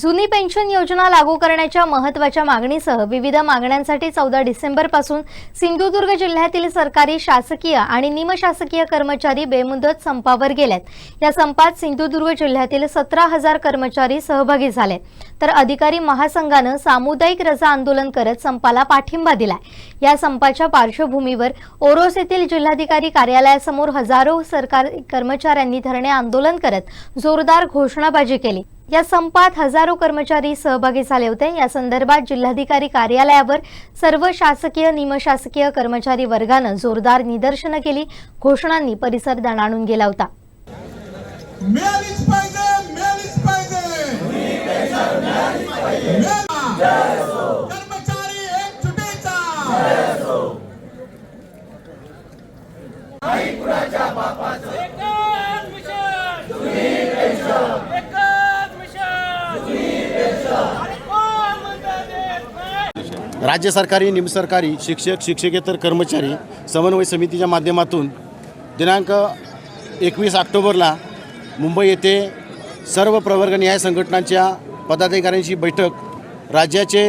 जुनी पेन्शन योजना लागू करण्याच्या महत्त्वाच्या मागणीसह विविध मागण्यांसाठी चौदा डिसेंबरपासून सिंधुदुर्ग जिल्ह्यातील सरकारी शासकीय आणि निमशासकीय कर्मचारी बेमुदत संपावर गेलेत. या संपात सिंधुदुर्ग जिल्ह्यातील सतरा हजार कर्मचारी सहभागी झाले. तर अधिकारी महासंघानं सामुदायिक रजा आंदोलन करत संपाला पाठिंबा दिलाय. या संपाच्या पार्श्वभूमीवर ओरोस येथील जिल्हाधिकारी कार्यालयासमोर हजारो सरकारी कर्मचाऱ्यांनी धरणे आंदोलन करत जोरदार घोषणाबाजी केली. या संपात हजारो कर्मचारी सहभागी झाले होते. या संदर्भात जिल्हाधिकारी कार्यालयावर सर्व शासकीय निमशासकीय कर्मचारी वर्गानं जोरदार निदर्शनं केली. घोषणांनी परिसर दणाणून गेला होता. कर्मचारी राज्य सरकारी निमसरकारी शिक्षक शिक्षकेतर कर्मचारी समन्वय समितीच्या माध्यमातून दिनांक एकवीस ऑक्टोबरला मुंबई येथे सर्व प्रवर्ग न्याय संघटनांच्या पदाधिकाऱ्यांची बैठक राज्याचे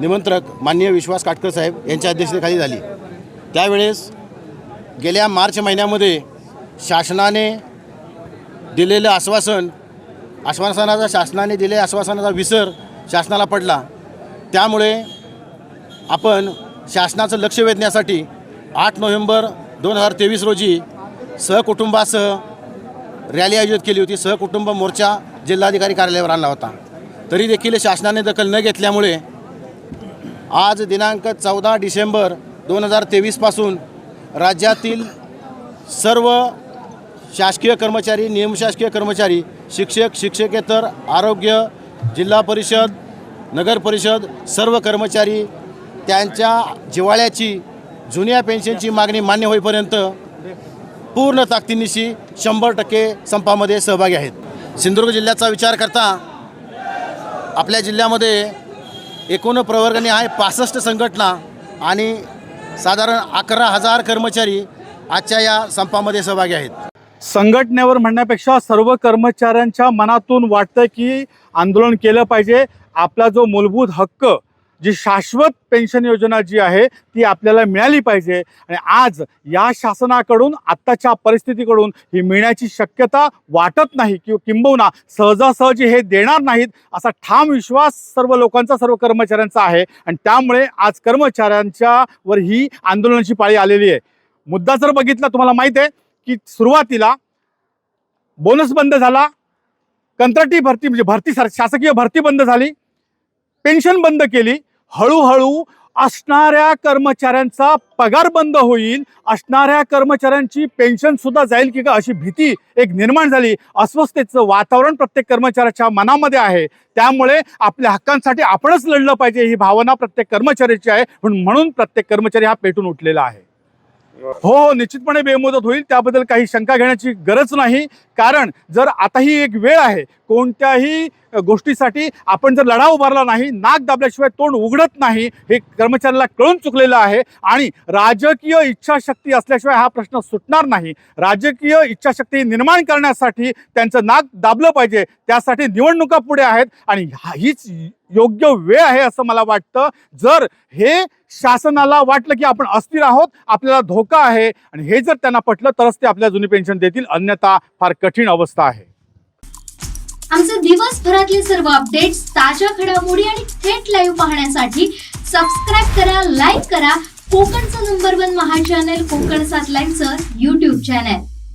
निमंत्रक माननीय विश्वास काटकर साहेब यांच्या अध्यक्षतेखाली झाली. त्यावेळेस गेल्या मार्च महिन्यामध्ये शासनाने दिलेलं आश्वासन आश्वासनाचा शासनाने दिलेल्या आश्वासनाचा विसर शासनाला पडला. त्यामुळे आपण शासनाचं लक्ष वेधण्यासाठी आठ नोव्हेंबर दोन हजार तेवीस रोजी सहकुटुंबासह रॅली आयोजित केली होती. सहकुटुंब मोर्चा जिल्हाधिकारी कार्यालयावर आणला होता. तरी देखील शासनाने दखल न घेतल्यामुळे आज दिनांक चौदा डिसेंबर दोन हजार तेवीसपासून राज्यातील सर्व शासकीय कर्मचारी नियमशासकीय कर्मचारी शिक्षक शिक्षकेतर आरोग्य जिल्हा परिषद नगर परिषद सर्व कर्मचारी त्यांच्या जिवाळ्याची जुन्या पेन्शनची मागणी मान्य होईपर्यंत पूर्ण ताकदीनिशी शंभर टक्के संपामध्ये सहभागी आहेत. सिंधुदुर्ग जिल्ह्याचा विचार करता आपल्या जिल्ह्यामध्ये एकूण प्रवर्गणी आहे पासष्ट संघटना आणि साधारण अकरा हजार कर्मचारी आजच्या या संपामध्ये सहभागी आहेत. संघटनेवर म्हणण्यापेक्षा सर्व कर्मचाऱ्यांच्या मनातून वाटतं की आंदोलन केलं पाहिजे. आपला जो मूलभूत हक्क जी शाश्वत पेन्शन योजना जी आहे ती आपल्याला मिळाली पाहिजे. आणि आज या शासनाकडून आत्ताच्या परिस्थितीकडून ही मिळण्याची शक्यता वाटत नाही किंवा किंबहुना सहजासहजी हे देणार नाहीत असा ठाम विश्वास सर्व लोकांचा सर्व कर्मचाऱ्यांचा आहे. आणि त्यामुळे आज कर्मचाऱ्यांच्या वर ही आंदोलनाची पाळी आलेली आहे. मुद्दा जर बघितला तुम्हाला माहीत आहे की सुरुवातीला बोनस बंद झाला कंत्राटी भरती म्हणजे भरती सर शासकीय भरती बंद झाली पेन्शन बंद केली हळूहळू असणाऱ्या कर्मचाऱ्यांचा पगार बंद होईल असणाऱ्या कर्मचाऱ्यांची पेन्शन सुद्धा जाईल की का अशी भीती एक निर्माण झाली. अस्वस्थतेचं वातावरण प्रत्येक कर्मचाऱ्याच्या मनामध्ये आहे. त्यामुळे आपल्या हक्कांसाठी आपणच लढलं पाहिजे ही भावना प्रत्येक कर्मचाऱ्याची आहे. म्हणून प्रत्येक कर्मचारी हा पेटून उठलेला आहे. हो हो निश्चितपणे बेमुदत होईल. त्याबद्दल काही शंका घेण्याची गरज नाही. कारण जर आता ही एक वेळ आहे कोणत्याही गोष्टीसाठी आपण जर लढा उभारला नाही नाक दाबल्याशिवाय तोंड उघडत नाही हे कर्मचाऱ्याला कळून चुकलेलं आहे. आणि राजकीय इच्छाशक्ती असल्याशिवाय हा प्रश्न सुटणार नाही. राजकीय इच्छाशक्ती निर्माण करण्यासाठी त्यांचं नाक दाबलं पाहिजे. त्यासाठी निवडणुका पुढे आहेत. आणि हीच योग्य वेळ आहे असं मला वाटतं. जर हे शासनाला वाटलं की आपण अस्थिर आहोत आपल्याला धोका आहे आणि हे जर त्यांना पटलं तरच ते आपल्या जुनी पेन्शन देतील. अन्यथा फार कठीण अवस्था आहे. आमचे दिवसभरातले सर्व अपडेट्स ताज्या घडामोडी आणि थेट लाईव्ह पाहण्यासाठी सबस्क्राईब करा लाईक करा. कोकणचं नंबर वन महा चॅनल कोकण सात लाईव्हचं युट्यूब चॅनल